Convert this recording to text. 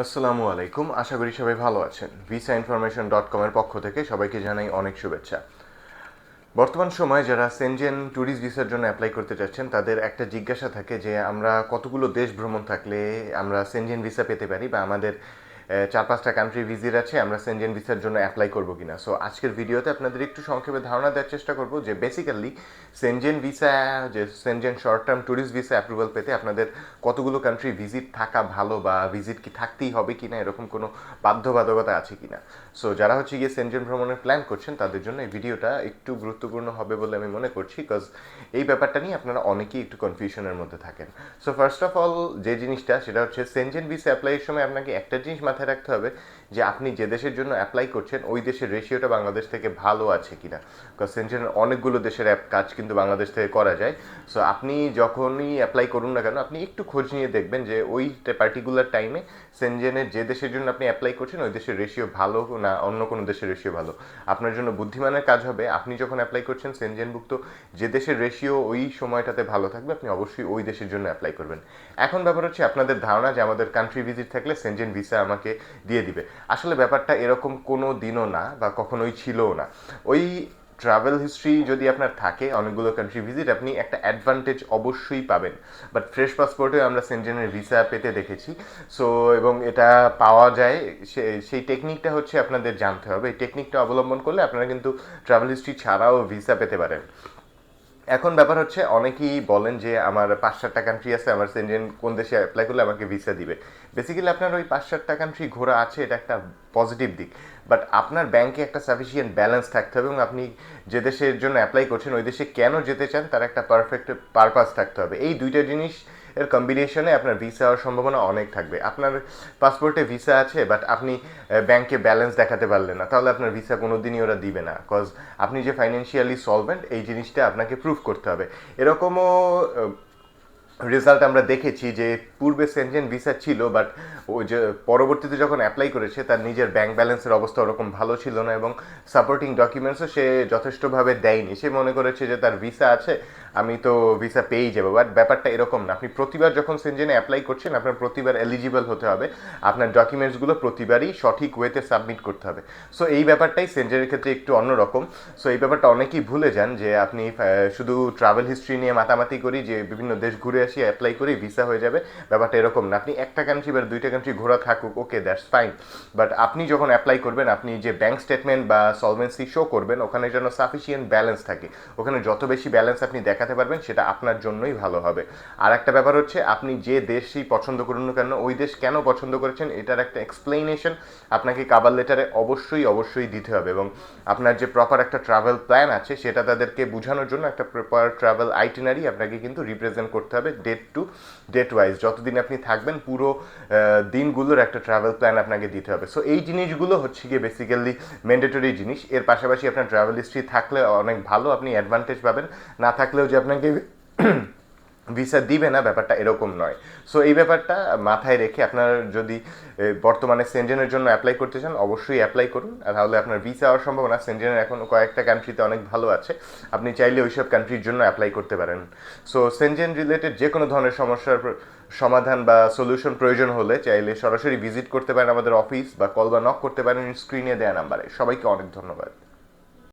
আসসালামু আলাইকুম। আশা করি সবাই ভালো আছেন। ভিসা ইনফরমেশন ডট কমের পক্ষ থেকে সবাইকে জানাই অনেক শুভেচ্ছা। বর্তমান সময়ে যারা সেনজেন ট্যুরিস্ট ভিসার জন্য অ্যাপ্লাই করতে চাচ্ছেন, তাদের একটা জিজ্ঞাসা থাকে যে, আমরা কতগুলো দেশ ভ্রমণ থাকলে আমরা সেনজেন ভিসা পেতে পারি বা আমাদের চার পাঁচটা কান্ট্রি ভিজিট আছে, আমরা সেনজেন ভিসার জন্য অ্যাপ্লাই করব কিনা। সো আজকের ভিডিওতে আপনাদের একটু সংক্ষেপে ধারণা দেওয়ার চেষ্টা করব যে বেসিক্যালি সেনজেন ভিসা যে Schengen short term tourist visa approval পেতে আপনাদের কতগুলো কান্ট্রি ভিজিট থাকা ভালো বা ভিজিট কি থাকতেই হবে কিনা, এরকম কোনো বাধ্যবাধকতা আছে কিনা। সো যারা হচ্ছে গিয়ে সেনজেন ভ্রমণের প্ল্যান করছেন, তাদের জন্য এই ভিডিওটা একটু গুরুত্বপূর্ণ হবে বলে আমি মনে করছি বিকজ এই ব্যাপারটা নিয়ে আপনারা অনেকেই একটু কনফিউশনের মধ্যে থাকেন। সো ফার্স্ট অফ অল যে জিনিসটা, সেটা হচ্ছে সেনজেন ভিসা অ্যাপ্লাইয়ের সময় আপনাকে একটা জিনিস মাথায় রাখতে হবে যে আপনি যে দেশের জন্য অ্যাপ্লাই করছেন, ওই দেশের রেশিওটা বাংলাদেশ থেকে ভালো আছে কিনা। বিকজ সেনজেনের অনেকগুলো দেশের অ্যাপ কাজ কিন্তু বাংলাদেশ থেকে করা যায়। সো আপনি যখনই অ্যাপ্লাই করুন না কেন, আপনি একটু খোঁজ নিয়ে দেখবেন যে ওই পার্টিকুলার টাইমে সেনজেনের যে দেশের জন্য আপনি অ্যাপ্লাই করছেন, ওই দেশের রেশিও ভালো না অন্য কোনো দেশের রেশিও ভালো। আপনার জন্য বুদ্ধিমানের কাজ হবে, আপনি যখন অ্যাপ্লাই করছেন সেনজেনভুক্ত যে দেশের রেশিও ওই সময়টাতে ভালো থাকবে, আপনি অবশ্যই ওই দেশের জন্য অ্যাপ্লাই করবেন। এখন ব্যাপার হচ্ছে আপনাদের ধারণা যে আমাদের কান্ট্রি ভিজিট থাকলে সেনজেন ভিসা আমাকে দিয়ে দিবে। আসলে ব্যাপারটা এরকম কোনো দিনও না বা কখনোই ছিলও না। ওই ট্রাভেল হিস্ট্রি যদি আপনার থাকে, অনেকগুলো কান্ট্রি ভিজিট আপনি একটা অ্যাডভান্টেজ অবশ্যই পাবেন। বাট ফ্রেশ পাসপোর্টে আমরা সেন্টেনের ভিসা পেতে দেখেছি। সো এবং এটা পাওয়া যায় সেই টেকনিকটা হচ্ছে আপনাদের জানতে হবে। এই টেকনিকটা অবলম্বন করলে আপনারা কিন্তু ট্রাভেল হিস্ট্রি ছাড়াও ভিসা পেতে পারেন। এখন ব্যাপার হচ্ছে, অনেকেই বলেন যে আমার পাঁচ সাতটা কান্ট্রি আছে, আমার সেন্ডেন কোন দেশে অ্যাপ্লাই করলে আমাকে ভিসা দিবে। বেসিক্যালি আপনার ওই পাঁচ সাতটা কান্ট্রি ঘোরা আছে, এটা একটা পজিটিভ দিক। বাট আপনার ব্যাংকে একটা সাফিসিয়েন্ট ব্যালেন্স থাকতে হবে এবং আপনি যে দেশের জন্য অ্যাপ্লাই করছেন, ওই দেশে কেন যেতে চান, তার একটা পারফেক্ট পারপাস থাকতে হবে। এই দুইটা জিনিস এর কম্বিনেশনে আপনার ভিসা হওয়ার সম্ভাবনা অনেক থাকবে। আপনার পাসপোর্টে ভিসা আছে বাট আপনি ব্যাংকে ব্যালেন্স দেখাতে পারলেন না। তাহলে আপনার ভিসা কোনো দিনই ওরা দিবে না কজ আপনি যে ফাইন্যান্সিয়ালি সলভেন্ট এই জিনিসটা আপনাকে প্রুফ করতে হবে। এরকমও রেজাল্ট আমরা দেখেছি যে পূর্বে সেনজেন ভিসা ছিল বাট ও যে পরবর্তীতে যখন অ্যাপ্লাই করেছে, তার নিজের ব্যাংক ব্যালেন্সের অবস্থা ওরকম ভালো ছিল না এবং সাপোর্টিং ডকুমেন্টসও সে যথেষ্টভাবে দেয়নি। সে মনে করেছে যে তার ভিসা আছে, আমি তো ভিসা পেয়েই যাব। বাট ব্যাপারটা এরকম না। আপনি প্রতিবার যখন সেনজেনে অ্যাপ্লাই করছেন, আপনার প্রতিবার এলিজিবল হতে হবে। আপনার ডকুমেন্টসগুলো প্রতিবারই সঠিক ওয়েতে সাবমিট করতে হবে। সো এই ব্যাপারটাই সেনজেনের ক্ষেত্রে একটু অন্যরকম। সো এই ব্যাপারটা অনেকেই ভুলে যান যে আপনি শুধু ট্রাভেল হিস্ট্রি নিয়ে মাতামাতি করি, যে বিভিন্ন দেশ ঘুরে আসি অ্যাপ্লাই করি ভিসা হয়ে যাবে। ব্যাপারটা এরকম না। আপনি একটা কান্ট্রি বা দুইটা কান্ট্রি ঘোরা থাকুক ওকে দ্যাটস ফাইন বাট আপনি যখন অ্যাপ্লাই করবেন, আপনি যে ব্যাংক স্টেটমেন্ট বা সলভেন্সি শো করবেন, ওখানে যেন সাফিসিয়েন্ট ব্যালেন্স থাকে। ওখানে যত বেশি ব্যালেন্স আপনি দেখাতে পারবেন, সেটা আপনার জন্যই ভালো হবে। আর একটা ব্যাপার হচ্ছে, আপনি যে দেশই পছন্দ করুন না কেন, ওই দেশ কেন পছন্দ করেছেন, এটার একটা এক্সপ্লেনেশন আপনাকে কাবার লেটারে অবশ্যই অবশ্যই দিতে হবে। এবং আপনার যে প্রপার একটা ট্রাভেল প্ল্যান আছে, সেটা তাদেরকে বোঝানোর জন্য একটা প্রপার ট্রাভেল আইটিনারি আপনাকে কিন্তু রিপ্রেজেন্ট করতে হবে। ডেট টু ডেট ওয়াইজ যতদিন আপনি থাকবেন, পুরো দিনগুলোর একটা ট্রাভেল প্ল্যান আপনাকে দিতে হবে। সো এই জিনিসগুলো হচ্ছে গিয়ে বেসিক্যালি ম্যান্ডেটরি জিনিস। এর পাশাপাশি আপনার ট্রাভেল হিস্ট্রি থাকলে অনেক ভালো, আপনি অ্যাডভান্টেজ পাবেন। না থাকলেও যে আপনাকে ভিসা দিবে না, ব্যাপারটা এরকম নয়। সো এই ব্যাপারটা মাথায় রেখে আপনার যদি বর্তমানে সেনজেনের জন্য অ্যাপ্লাই করতে চান, অবশ্যই অ্যাপ্লাই করুন। তাহলে আপনার ভিসা হওয়ার সম্ভাবনা সেনজেনের এখন কয়েকটা কান্ট্রিতে অনেক ভালো আছে। আপনি চাইলে ওইসব কান্ট্রির জন্য অ্যাপ্লাই করতে পারেন। সো সেনজেন রিলেটেড যে কোনো ধরনের সমস্যার সমাধান বা সলিউশন প্রয়োজন হলে চাইলে সরাসরি ভিজিট করতে পারেন আমাদের অফিস বা কল বা নক করতে পারেন স্ক্রিনে দেওয়া নাম্বারে সবাইকে অনেক ধন্যবাদ।